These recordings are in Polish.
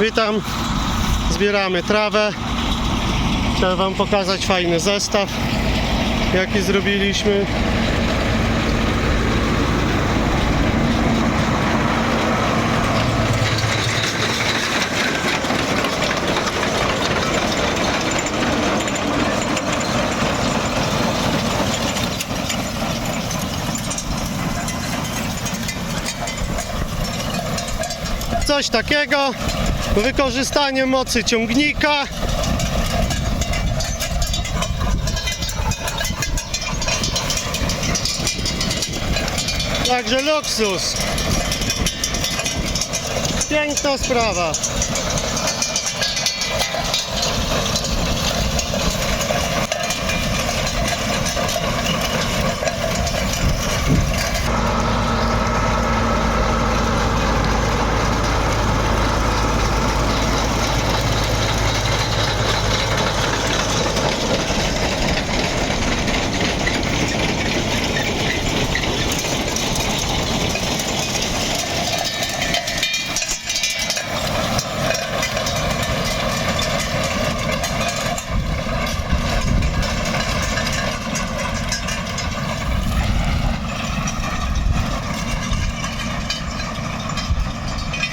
Witam, zbieramy trawę. Chciałem Wam pokazać fajny zestaw, jaki zrobiliśmy. Coś takiego, wykorzystanie mocy ciągnika. Także luksus. Piękna sprawa.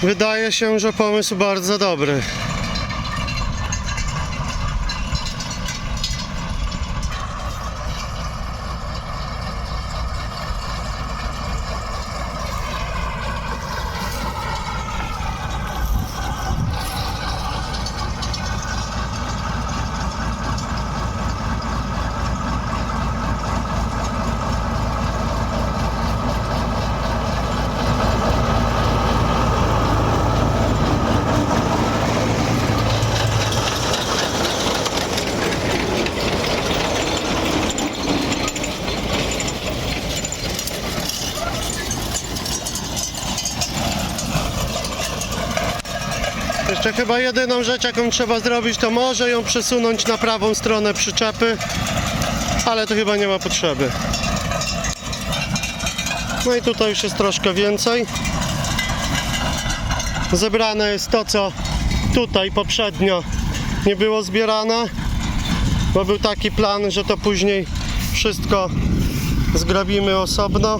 Wydaje się, że pomysł bardzo dobry. Jeszcze chyba jedyną rzecz, jaką trzeba zrobić, to może ją przesunąć na prawą stronę przyczepy, ale to chyba nie ma potrzeby. No i tutaj już jest troszkę więcej. Zebrane jest to, co tutaj poprzednio nie było zbierane, bo był taki plan, że to później wszystko zgrabimy osobno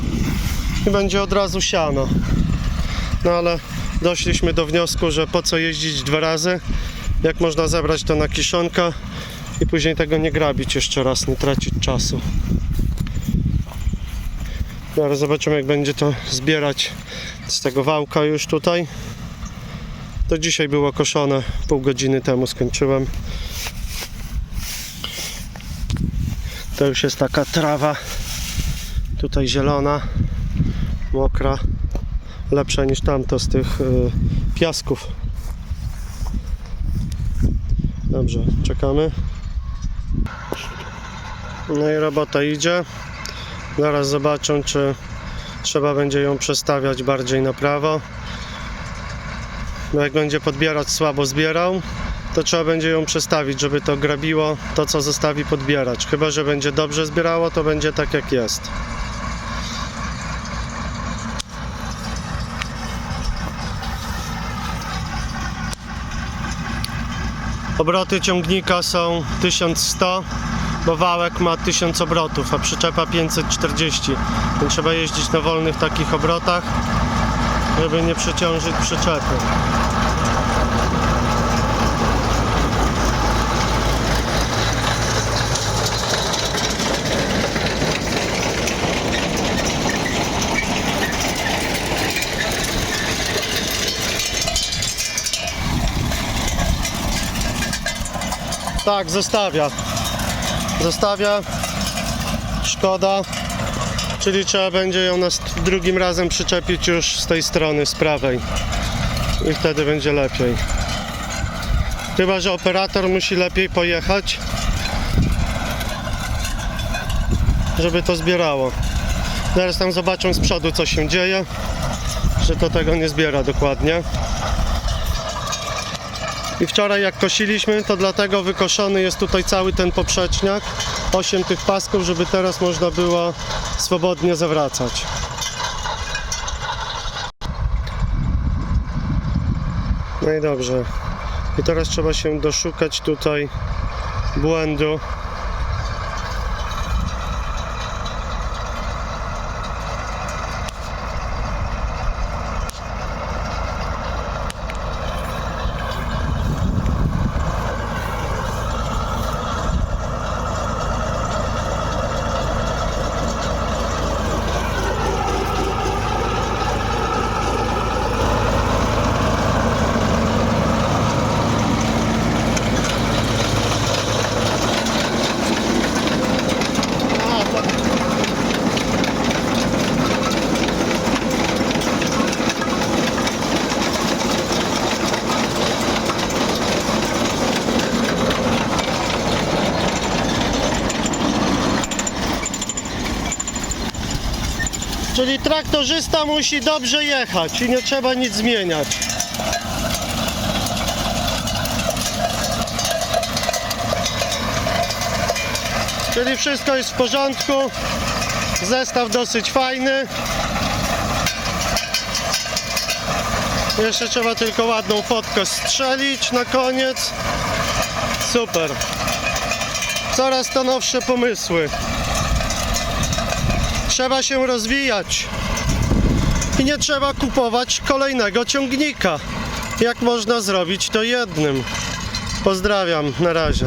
i będzie od razu siano. No ale doszliśmy do wniosku, że po co jeździć dwa razy, jak można zebrać to na kiszonka i później tego nie grabić jeszcze raz, nie tracić czasu. Zaraz zobaczymy jak będzie to zbierać z tego wałka już tutaj. To dzisiaj było koszone, pół godziny temu skończyłem. To już jest taka trawa, tutaj zielona, mokra lepsza niż tamto z tych y, piasków. Dobrze, czekamy. No i robota idzie. Zaraz zobaczę, czy trzeba będzie ją przestawiać bardziej na prawo. Bo jak będzie podbierać słabo zbierał, to trzeba będzie ją przestawić, żeby to grabiło to, co zostawi podbierać. Chyba, że będzie dobrze zbierało, to będzie tak jak jest. Obroty ciągnika są 1100, bo wałek ma 1000 obrotów, a przyczepa 540. Więc trzeba jeździć na wolnych takich obrotach, żeby nie przeciążyć przyczepy. Tak, zostawia. Zostawia. Szkoda. Czyli trzeba będzie ją nas drugim razem przyczepić już z tej strony, z prawej. I wtedy będzie lepiej. Chyba, że operator musi lepiej pojechać, żeby to zbierało. Zaraz tam zobaczą z przodu, co się dzieje, że to tego nie zbiera dokładnie. I wczoraj jak kosiliśmy, to dlatego wykoszony jest tutaj cały ten poprzeczniak. 8 tych pasków, żeby teraz można było swobodnie zawracać. No i dobrze. I teraz trzeba się doszukać tutaj błędu. Czyli traktorzysta musi dobrze jechać i nie trzeba nic zmieniać. Czyli wszystko jest w porządku. Zestaw dosyć fajny. Jeszcze trzeba tylko ładną fotkę strzelić na koniec. Super. Coraz to nowsze pomysły. Trzeba się rozwijać. I nie trzeba kupować kolejnego ciągnika. Jak można zrobić to jednym. Pozdrawiam, na razie.